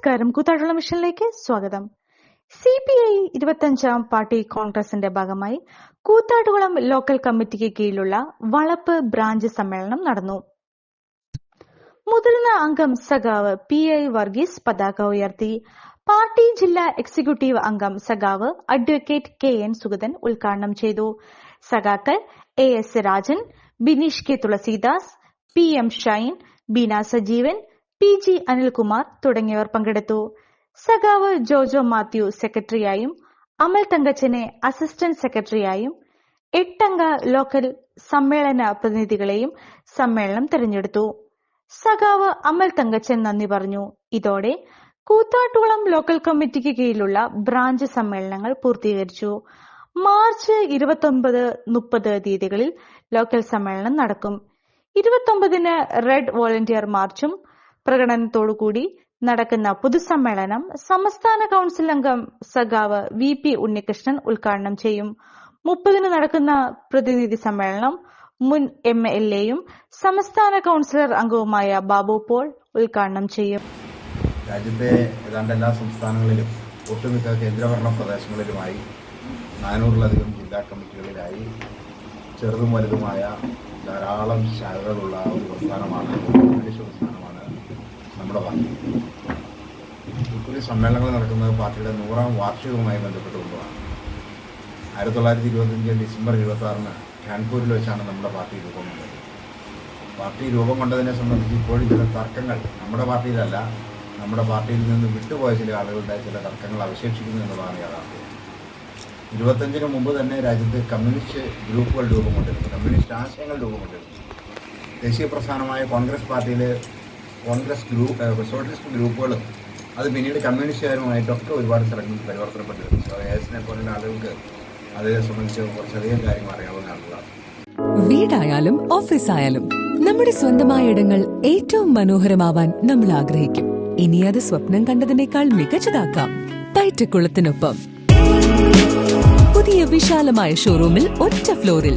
നമസ്കാരം. കൂത്താട്ടുള്ള മിഷനിലേക്ക് സ്വാഗതം. സി പി ഐ ഇരുപത്തഞ്ചാം പാർട്ടി കോൺഗ്രസിന്റെ ഭാഗമായി കൂത്താട്ടുകുളം ലോക്കൽ കമ്മിറ്റിക്ക് കീഴിലുള്ള വളപ്പ് ബ്രാഞ്ച് സമ്മേളനം നടന്നു. മുതിർന്ന അംഗം സഖാവ് പി ഐ വർഗീസ് പതാക ഉയർത്തി. പാർട്ടി ജില്ലാ എക്സിക്യൂട്ടീവ് അംഗം സഖാവ് അഡ്വക്കേറ്റ് കെ എൻ സുഗതൻ ഉദ്ഘാടനം ചെയ്തു. സഖാക്കൾ A S Rajan Bineesh K Thulasidas P M Shine Beena Sajeevan P G Anilkumar തുടങ്ങിയവർ പങ്കെടുത്തു. സഖാവ് ജോജോ മാത്യു സെക്രട്ടറിയായും അമൽ തങ്കച്ചനെ അസിസ്റ്റന്റ് സെക്രട്ടറിയായും എട്ടംഗ ലോക്കൽ സമ്മേളന പ്രതിനിധികളെയും സമ്മേളനം തെരഞ്ഞെടുത്തു. സഖാവ് അമൽ തങ്കച്ചൻ നന്ദി പറഞ്ഞു. ഇതോടെ കൂത്താട്ടുകുളം ലോക്കൽ കമ്മിറ്റിക്ക് കീഴിലുള്ള ബ്രാഞ്ച് സമ്മേളനങ്ങൾ പൂർത്തീകരിച്ചു. മാർച്ച് ഇരുപത്തൊമ്പത് മുപ്പത് തീയതികളിൽ ലോക്കൽ സമ്മേളനം നടക്കും. ഇരുപത്തൊമ്പതിന് റെഡ് വോളണ്ടിയർ മാർച്ചും പ്രകടനത്തോടുകൂടി നടക്കുന്ന പൊതുസമ്മേളനം സംസ്ഥാന കൗൺസിൽ അംഗം സഖാവ് വി പി ഉണ്ണികൃഷ്ണൻ ഉദ്ഘാടനം ചെയ്യും. മുപ്പതിന് നടക്കുന്ന പ്രതിനിധി സമ്മേളനം മുൻ എം എൽ എയും സംസ്ഥാന കൗൺസിലർ അംഗവുമായ ബാബു പോൾ ഉദ്ഘാടനം ചെയ്യും. രാജ്യത്തെ ഏതാണ്ട് എല്ലാ സംസ്ഥാനങ്ങളിലും ഒട്ടുമിക്ക കേന്ദ്രഭരണ പ്രദേശങ്ങളിലുമായി നാനൂറിലധികം ജില്ലാ കമ്മിറ്റികളിലായി ചെറുതും വലുതുമായ ധാരാളം ശാഖകളുള്ള ഒരു പ്രസ്ഥാനമാണ് പ്രസ്ഥാനമാണ് നമ്മുടെ പാർട്ടി സമ്മേളനങ്ങൾ നടക്കുന്നത് പാർട്ടിയുടെ നൂറാം വാർഷികവുമായി ബന്ധപ്പെട്ടുകൊണ്ടുമാണ്. ആയിരത്തി തൊള്ളായിരത്തി ഇരുപത്തഞ്ച് ഡിസംബർ ഇരുപത്തി ആറിന് കാൺപൂരിൽ വെച്ചാണ് നമ്മുടെ പാർട്ടി രൂപം കൊണ്ടത്. പാർട്ടി രൂപം കൊണ്ടതിനെ സംബന്ധിച്ച് ഇപ്പോഴും ചില തർക്കങ്ങൾ നമ്മുടെ പാർട്ടിയിലല്ല നമ്മുടെ പാർട്ടിയിൽ നിന്ന് വിട്ടുപോയ ചില ആളുകളുടെ ചില തർക്കങ്ങൾ അവശേഷിക്കുന്നു എന്നുള്ളതാണ് യാഥാർത്ഥ്യം. ഇരുപത്തഞ്ചിന് മുമ്പ് തന്നെ രാജ്യത്ത് കമ്മ്യൂണിസ്റ്റ് ഗ്രൂപ്പുകൾ രൂപം കൊണ്ടിരുന്നു കമ്മ്യൂണിസ്റ്റ് ആശയങ്ങൾ രൂപം കൊണ്ടിരുന്നു. ദേശീയ പ്രസ്ഥാനമായ കോൺഗ്രസ് പാർട്ടിയിൽ കോൺഗ്രസ് ഗ്രൂപ്പ് സോഷ്യലിസ്റ്റ് ഗ്രൂപ്പുകളും അത് പിന്നീട് കമ്മ്യൂണിസ്റ്റുകാരുമായിട്ടൊക്കെ ഒരുപാട് സ്ഥലങ്ങളിൽ പരിവർത്തനപ്പെട്ടിരുന്നു സോ എസിനെ പോലുള്ള ആളുകൾക്ക് അതിനെ സംബന്ധിച്ച് കുറച്ചധികം കാര്യങ്ങൾ അറിയാവുന്ന ആളുകളാണ് വീടായാലും ഓഫീസായാലും നമ്മുടെ സ്വന്തമായ ഇടങ്ങൾ ഏറ്റവും മനോഹരമാവാൻ നമ്മൾ ആഗ്രഹിക്കും. ഇനി അത് സ്വപ്നം കണ്ടതിനേക്കാൾ മികച്ചതാക്കാം. പൈറ്റക്കുളത്തിനൊപ്പം. പുതിയ വിശാലമായ ഷോറൂമിൽ ഒറ്റ ഫ്ലോറിൽ